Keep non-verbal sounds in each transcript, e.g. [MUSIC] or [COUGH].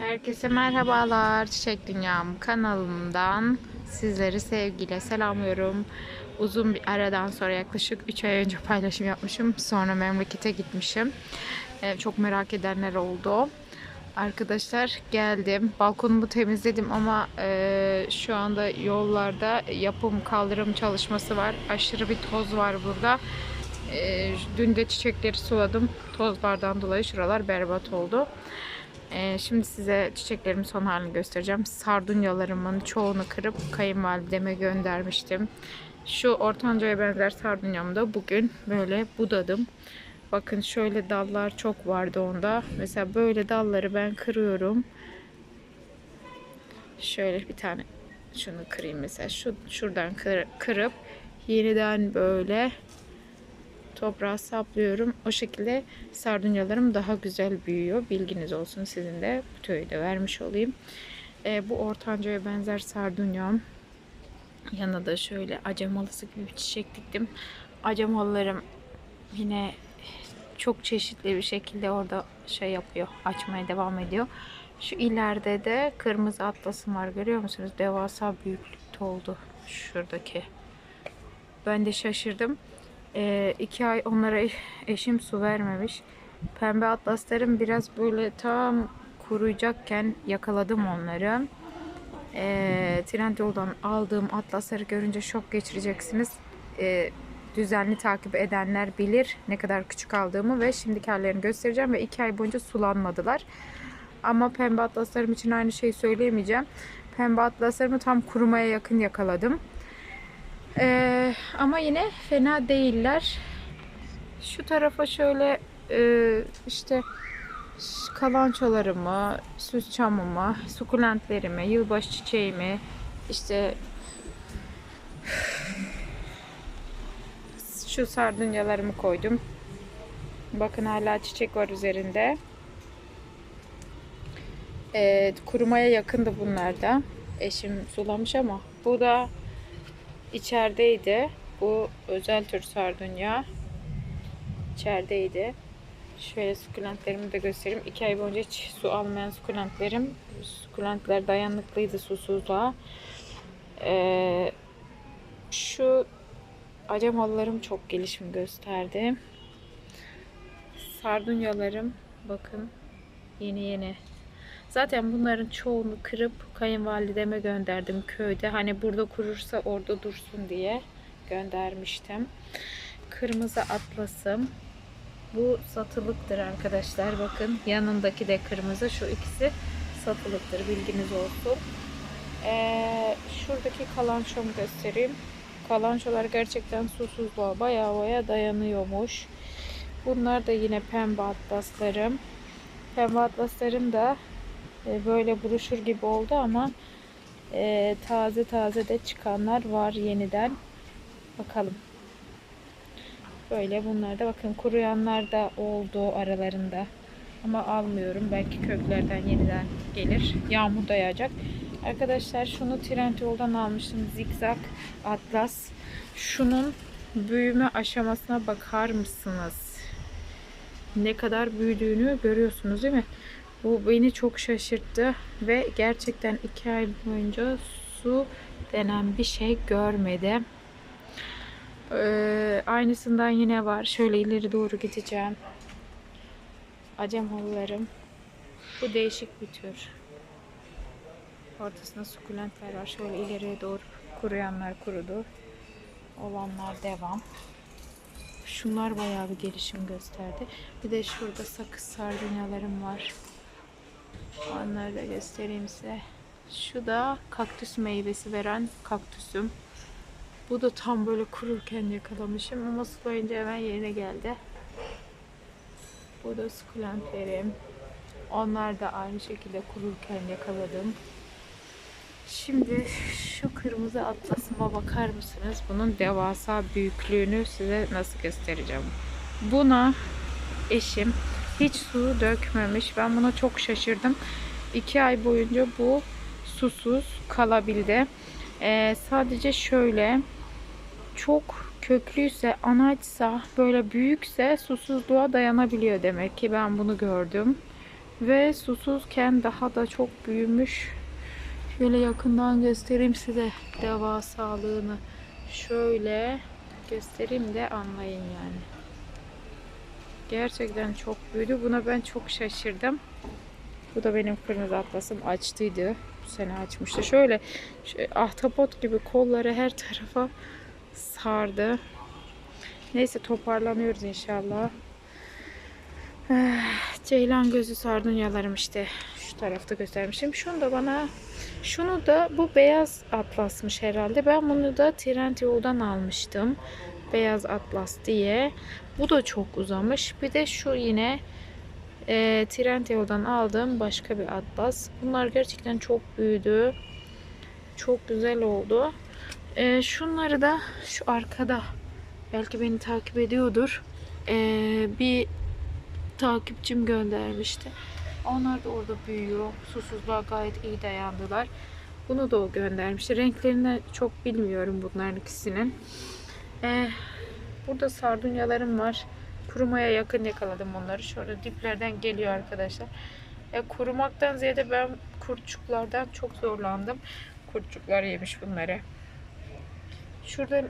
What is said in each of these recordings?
Herkese merhabalar. Çiçek Dünyam kanalımdan sizleri sevgiyle selamlıyorum. Uzun bir aradan sonra yaklaşık 3 ay önce paylaşım yapmışım. Sonra memlekete gitmişim. Ee, çok merak edenler oldu. Arkadaşlar geldim. Balkonumu temizledim ama e, şu anda yollarda yapım kaldırım çalışması var. Aşırı bir toz var burada. E, dün de çiçekleri suladım. Tozlardan dolayı şuralar berbat oldu. Ee, şimdi size çiçeklerimin son halini göstereceğim. Sardunyalarımın çoğunu kırıp kayınvalideme göndermiştim. Şu ortancaya benzer sardunyamı da bugün böyle budadım. Bakın şöyle dallar çok vardı onda. Mesela böyle dalları ben kırıyorum. Şöyle bir tane şunu kırayım mesela. Şu şuradan kır- kırıp yeniden böyle toprağa saplıyorum. O şekilde sardunyalarım daha güzel büyüyor. Bilginiz olsun sizin de bu tüyü de vermiş olayım. Ee, bu ortancaya benzer sardunyam. Yanına da şöyle acemalısı gibi bir çiçek diktim. Acemalılarım yine çok çeşitli bir şekilde orada şey yapıyor. Açmaya devam ediyor. Şu ileride de kırmızı atlasım var. Görüyor musunuz? Devasa büyüklükte oldu. Şuradaki. Ben de şaşırdım. Ee, iki ay onlara eşim su vermemiş. Pembe atlaslarım biraz böyle tam kuruyacakken yakaladım onları. Ee, Trendyol'dan aldığım atlasları görünce şok geçireceksiniz. Ee, düzenli takip edenler bilir ne kadar küçük aldığımı ve şimdiki hallerini göstereceğim ve iki ay boyunca sulanmadılar. Ama pembe atlaslarım için aynı şeyi söyleyemeyeceğim. Pembe atlaslarımı tam kurumaya yakın yakaladım. Ee, ama yine fena değiller. Şu tarafa şöyle e, işte kalançolarımı, süs çamımı, sukulentlerimi, yılbaşı çiçeğimi, işte şu sardunyalarımı koydum. Bakın hala çiçek var üzerinde. Ee, kurumaya yakındı bunlar da. Eşim sulamış ama bu da içerideydi. Bu özel tür sardunya. İçerideydi. Şöyle sukulentlerimi de göstereyim. İki ay boyunca hiç su almayan sukulentlerim. Sukulentler dayanıklıydı susuzluğa. Ee, şu acemalılarım çok gelişim gösterdi. Sardunyalarım bakın yeni yeni Zaten bunların çoğunu kırıp kayınvalideme gönderdim köyde. Hani burada kurursa orada dursun diye göndermiştim. Kırmızı atlasım. Bu satılıktır arkadaşlar. Bakın yanındaki de kırmızı. Şu ikisi satılıktır. Bilginiz olsun. Ee, şuradaki kalançomu göstereyim. Kalançolar gerçekten susuzluğa baya baya dayanıyormuş. Bunlar da yine pembe atlaslarım. Pembe atlaslarım da e, böyle broşür gibi oldu ama e, taze taze de çıkanlar var yeniden. Bakalım. Böyle bunlar da bakın kuruyanlar da oldu aralarında. Ama almıyorum. Belki köklerden yeniden gelir. Yağmur da. Arkadaşlar şunu Trendyol'dan almıştım. Zigzag Atlas. Şunun büyüme aşamasına bakar mısınız? Ne kadar büyüdüğünü görüyorsunuz değil mi? Bu beni çok şaşırttı ve gerçekten iki ay boyunca su denen bir şey görmedim. Ee, aynısından yine var. Şöyle ileri doğru gideceğim. Acem halılarım. Bu değişik bir tür. Ortasında sukulentler var. Şöyle ileriye doğru kuruyanlar kurudu. Olanlar devam. Şunlar bayağı bir gelişim gösterdi. Bir de şurada sakız sardunyalarım var. Onları da göstereyim size. Şu da kaktüs meyvesi veren kaktüsüm. Bu da tam böyle kururken yakalamışım ama sulayınca hemen yerine geldi. Bu da sukulentlerim. Onlar da aynı şekilde kururken yakaladım. Şimdi şu kırmızı atlasıma bakar mısınız? Bunun devasa büyüklüğünü size nasıl göstereceğim. Buna eşim hiç su dökmemiş. Ben buna çok şaşırdım. İki ay boyunca bu susuz kalabildi. Ee, sadece şöyle çok köklüyse, anaçsa, böyle büyükse susuzluğa dayanabiliyor demek ki ben bunu gördüm. Ve susuzken daha da çok büyümüş. Şöyle yakından göstereyim size deva sağlığını. Şöyle göstereyim de anlayın yani. Gerçekten çok büyüdü. Buna ben çok şaşırdım. Bu da benim kırmızı atlasım açtıydı. Bu sene açmıştı. Şöyle, şöyle ahtapot gibi kolları her tarafa sardı. Neyse toparlanıyoruz inşallah. [SIGHS] Ceylan gözü sardunyalarım işte şu tarafta göstermişim. Şunu da bana şunu da bu beyaz atlasmış herhalde. Ben bunu da Trendyol'dan almıştım. Beyaz atlas diye. Bu da çok uzamış. Bir de şu yine e, Trendyol'dan aldığım başka bir atlas. Bunlar gerçekten çok büyüdü. Çok güzel oldu. E, şunları da şu arkada belki beni takip ediyordur. E, bir takipçim göndermişti. Onlar da orada büyüyor. Susuzluğa gayet iyi dayandılar. Bunu da o göndermişti. Renklerini çok bilmiyorum bunların ikisinin. Ee, burada sardunyalarım var. Kurumaya yakın yakaladım onları. Şöyle diplerden geliyor arkadaşlar. E, kurumaktan ziyade ben kurtçuklardan çok zorlandım. Kurtçuklar yemiş bunları. Şurada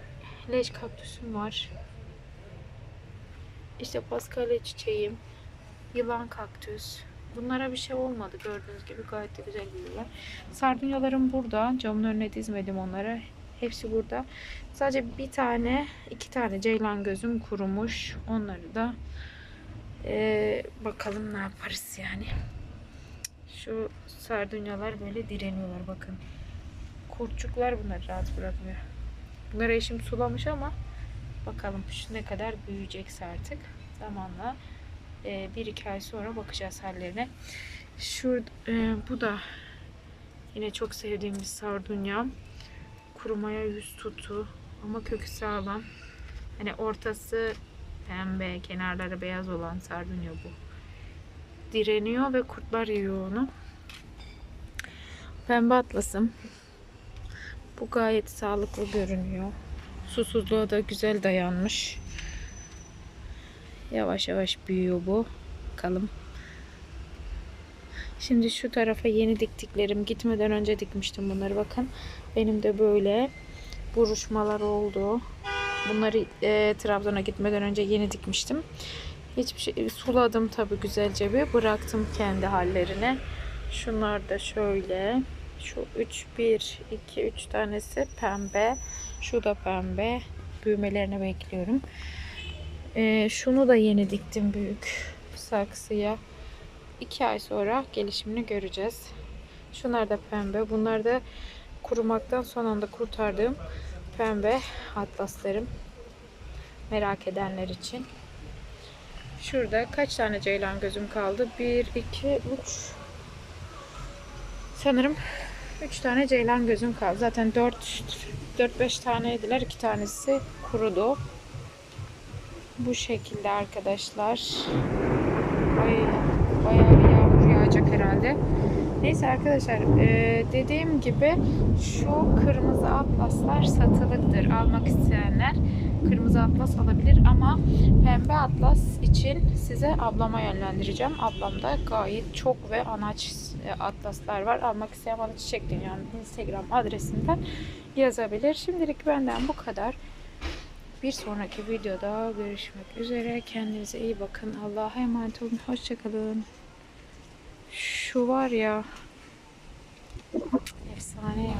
leş kaktüsüm var. İşte paskalya çiçeğim. Yılan kaktüs. Bunlara bir şey olmadı gördüğünüz gibi gayet de güzel büyüyorlar. Sardunyalarım burada. Camın önüne dizmedim onları. Hepsi burada. Sadece bir tane, iki tane ceylan gözüm kurumuş. Onları da eee, bakalım ne yaparız yani. Şu sardunyalar böyle direniyorlar bakın. Kurtçuklar bunları rahat bırakmıyor. Bunları eşim sulamış ama bakalım şu ne kadar büyüyecekse artık zamanla e, bir iki ay sonra bakacağız hallerine. Şu e, bu da yine çok sevdiğim bir sardunya. Kurumaya yüz tutu ama kökü sağlam. Hani ortası pembe, kenarları beyaz olan sardunya bu. Direniyor ve kurtlar yiyor onu. Pembe atlasım. Bu gayet sağlıklı görünüyor. Susuzluğa da güzel dayanmış. Yavaş yavaş büyüyor bu. Bakalım. Şimdi şu tarafa yeni diktiklerim. Gitmeden önce dikmiştim bunları bakın. Benim de böyle buruşmalar oldu. Bunları e, Trabzon'a gitmeden önce yeni dikmiştim. Hiçbir şey suladım tabi güzelce bir. Bıraktım kendi hallerine. Şunlar da şöyle. Şu 3 1 2 3 tanesi pembe. Şu da pembe. Büyümelerini bekliyorum. Ee, şunu da yeni diktim büyük saksıya. 2 ay sonra gelişimini göreceğiz. Şunlar da pembe. Bunlar da kurumaktan son anda kurtardığım pembe atlaslarım. Merak edenler için. Şurada kaç tane ceylan gözüm kaldı? 1, 2, 3 Sanırım 3 tane ceylan gözüm kaldı. Zaten 4 4-5 taneydiler. 2 tanesi kurudu. Bu şekilde arkadaşlar. Ay, bayağı bir yağmur yağacak herhalde. Neyse arkadaşlar e, dediğim gibi şu kırmızı atlaslar satılıktır. Almak isteyenler kırmızı atlas alabilir ama pembe atlas için size ablama yönlendireceğim. Ablamda gayet çok ve anaç e, atlaslar var. Almak isteyen bana Çiçek Dünya'nın Instagram adresinden yazabilir. Şimdilik benden bu kadar. Bir sonraki videoda görüşmek üzere. Kendinize iyi bakın. Allah'a emanet olun. Hoşçakalın. Şu var ya. Efsane